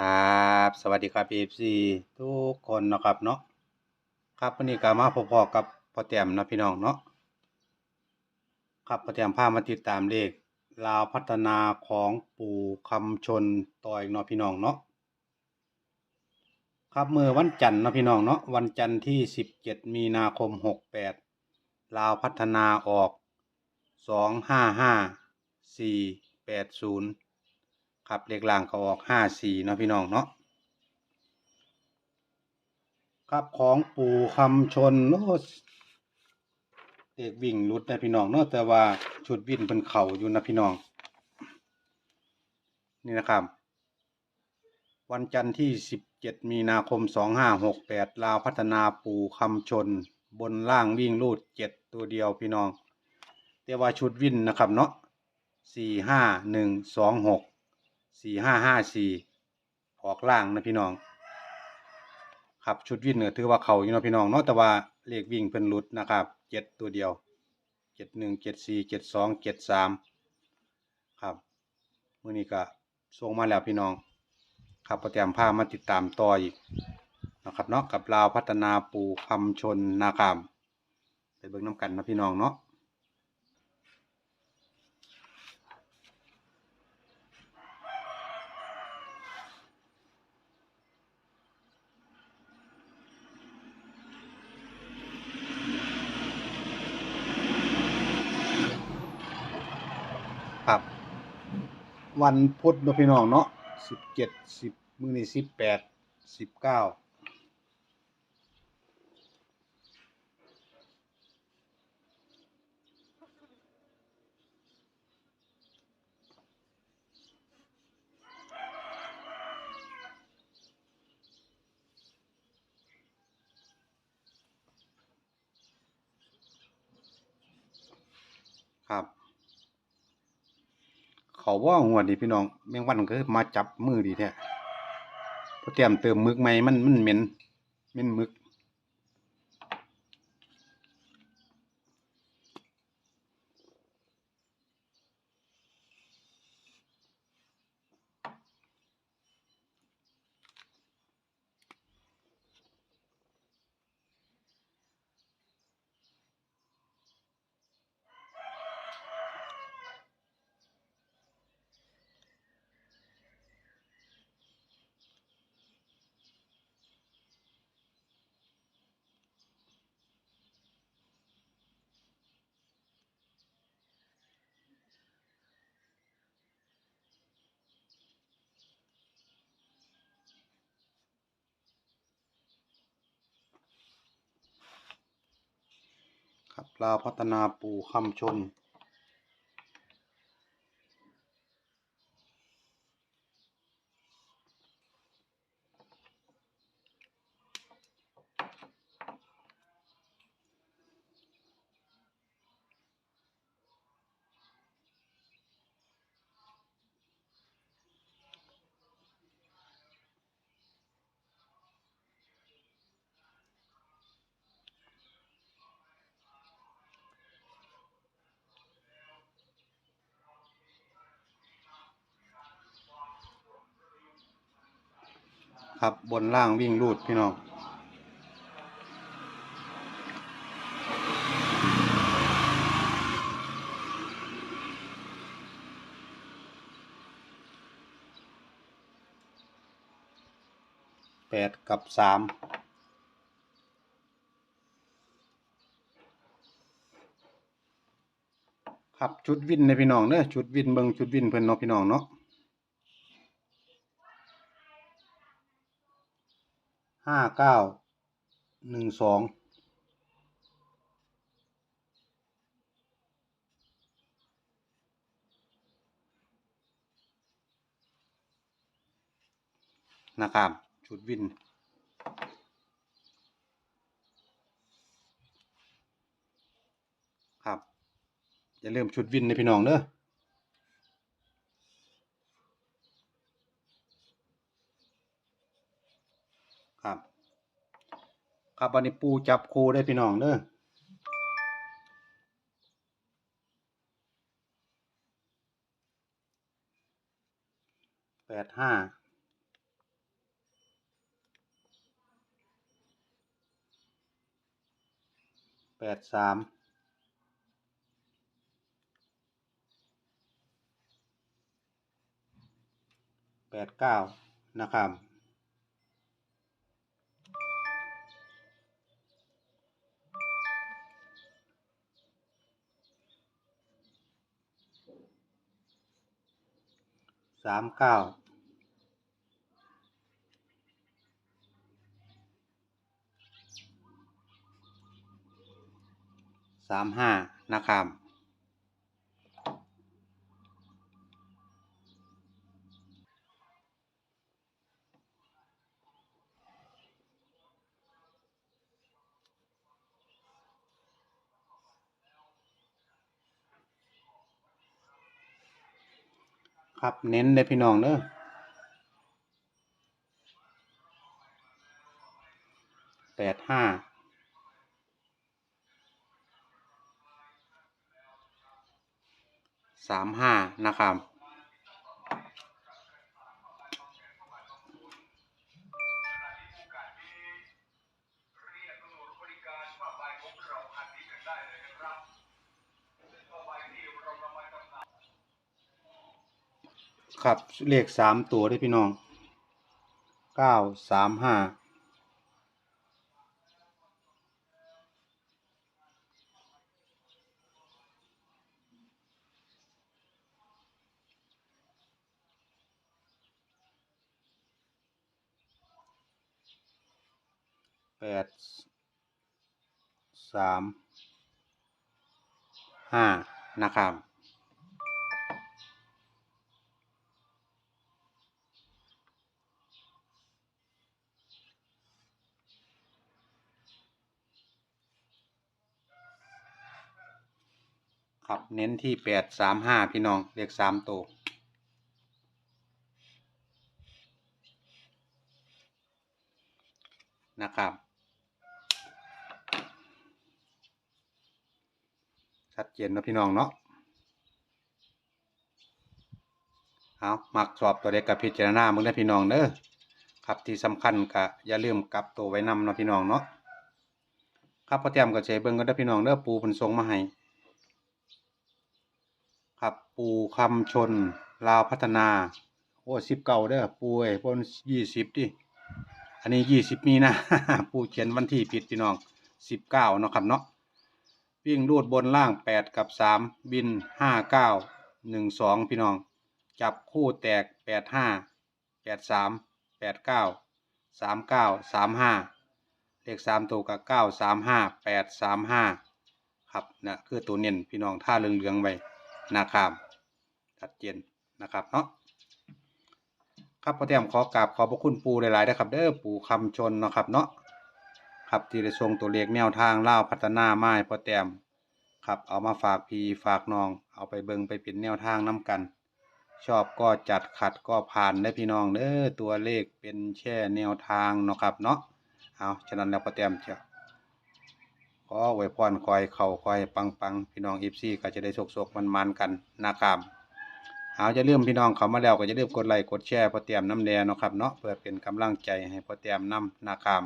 ครับ สวัสดีครับ FC ทุกคนนะครับเนาะครับวันนี้ก็มาพบๆกับพ่อแต้มนะพี่น้องเนาะครับพ่อแต้มพามาติดตามเลขลาวพัฒนาของปู่คำชนต่ออีกเนาะพี่น้องเนาะครับเมื่อวันจันทร์นะพี่น้องเนาะวันจันทร์ที่ 17 มีนาคม 68 ลาวพัฒนาออก 255 480 ครับเลขล่างก็ออกห้าสี่เนาะพี่น้องเนาะครับของปู่คำชนโอ้เด็กวิ่งรุดนะพี่น้องเนาะแต่ว่าชุดวิ่งเป็นเข่าอยู่นะพี่น้อง นี่นะครับ วันจันทร์ที่สิบเจ็ดมีนาคมสองห้าหกแปดลาวพัฒนาปู่คำชน บนล่างวิ่งรูดเจ็ดตัวเดียวพี่น้องแต่ว่าชุดวิ่นนะครับเนาะสี่ห้าหนึ่งสองหก สี่ห้าห้าสี่ออกล่างนะพี่น้อง ครับชุดวิ่งเนี่ยถือว่าเขาอยู่นะพี่น้องเนาะแต่ว่าเลขวิ่งเพิ่นหลุดนะครับเจ็ดตัวเดียวเจ็ดหนึ่งเจ็ดสี่เจ็ดสองเจ็ดสามครับมื่อนี้ก็ส่งมาแล้วพี่น้อง ครับประเตรียมผ้ามาติดตามต่ออีกนะครับเนาะกับลาวพัฒนาปูคำชนนาคามไปเบิ่งน้ำกันนะพี่น้องเนาะ ครับ วันพุธเนาะพี่น้องเนาะสิบเจ็ดสิบมื้อนี้สิบแปดสิบเก้าครับ เขาว่าหัวดดีพี่น้องแมงวันก็มาจับมือดีแท้พอเตรียมเติมมึกใหม่มันมันเหม็นเหม็นมึก ครับลาพัฒนาปูคำชน ครับ บนล่างวิ่งรูดพี่น้องแปดกับสามครับ ชุดวินในพี่น้องเนอะชุดวินเบิงชุดวินเพิ่นเนาะพี่น้องเนาะ ห้าเก้าหนึ่งสองนะครับชุดวิน ครับอย่าลืมชุดวินในพี่น้องเนอ ครับ ครับวันนี้ปูจับคูได้พี่น้องเด้อแปดห้าแปดสามแปดเก้านะครับ สามเก้าสามห้านะครับ ครับ เน้นเลยพี่น้องเด้อแปดห้าสามห้านะครับ ครับเลขสามตัวด้วยพี่น้องเก้าสามห้าแปดสามห้านะครับ ครับ เน้นที่แปดสามห้าพี่น้องเลขสามตัวนะครับ ชัดเจนนะพี่น้องเนาะเอามักสอบตัวเด็กกับพิจารณาเมึงได้พี่น้องเด้อครับที่สำคัญก็อย่าลืมกลับตัวไว้นำนะพี่น้องเนาะครับพอเตรียมก็ใช้เบิ่งก็ได้พี่น้องเด้อปูเป็นทรงมาให้ ครับปูคำชน ลาวพัฒนา โอ้สิบเก่าเด้อปูเอ้ยพนยี่สิบดิอันนี้ยี่สิบมีนะ ปูเขียนวันที่ผิดพี่น้องสิบเก้าเนาะครับเนาะวิ่งรูดบนล่างแปดกับสามบินห้าเก้าหนึ่งสองพี่น้อง จับคู่แตกแปดห้าแปดสามแปดเก้าสามเก้าสามห้าเลขสามตัวกับเก้าสามห้าแปดสามห้าครับนะคือตัวเน้นพี่น้องท่าเรืองๆไว้ นะครับชัดเจนนะครับเนาะครับพ่อแต้มขอกราบขอบพระคุณปูหลายๆนะครับเด้อปูคำชนเนาะครับเนาะครับที่ได้ส่งตัวเลขแนวทางเล่าพัฒนาไม้พ่อแต้มครับเอามาฝากพี่ฝากน้อง เอาไปเบิงไปเป็นแนวทางน้กัน ชอบก็จัดขัดก็ผ่านได้พี่น้องเด้อตัวเลขเป็นแช่แนวทางเนาะครับเนาะเอาฉะนั้นแล้วพ่อแต้มจะข อไว้พรคอยเข่าคอยปังปังพี่น้องอีฟซี่ก็จะได้โชคโชคมันมันกันนะครับเอาจะเริ่มพี่น้องเขามาแล้วก็จะเริ่มกดไลค์กดแชร์พอเตรียมน้ำแดงนะครับเนาะเพื่อเป็นกำลังใจให้พอเตรียมน้ำนะครับ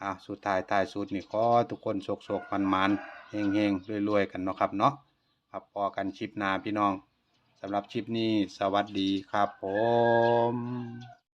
อ่าสุดท้ายท้ายสุดนี่ขอทุกคนโชคโชคมันมันเฮงเฮงรวยๆกันเนาะครับเนาะครับพอกันชิปนาพี่น้องสำหรับชิปนี้สวัสดีครับผม